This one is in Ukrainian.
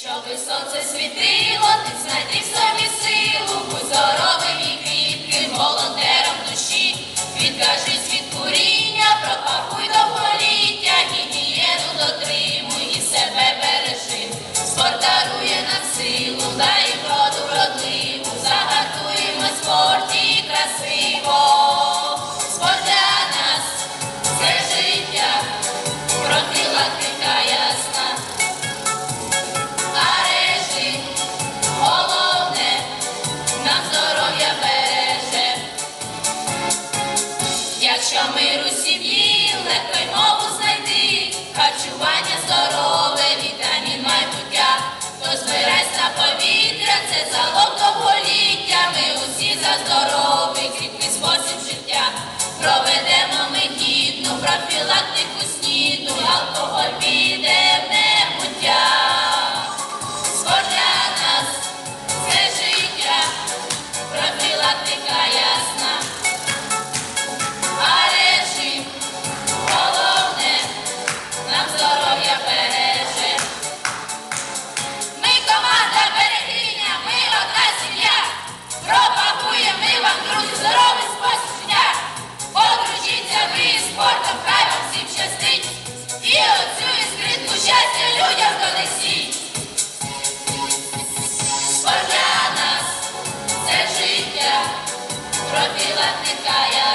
Щоби сонце світило, ти знайди в собі Дача миру сім'ї, легко й мову знайти, харчування здорове, вітамін майбуття, то збирайся на повітря, це залог довголіття, ми усі за здоровий, кріпкий спосіб життя, проведемо ми гідну, профілактику сніду, алкоголь піде в небуття. Спорт нас це життя, профілактика. я. профилактикая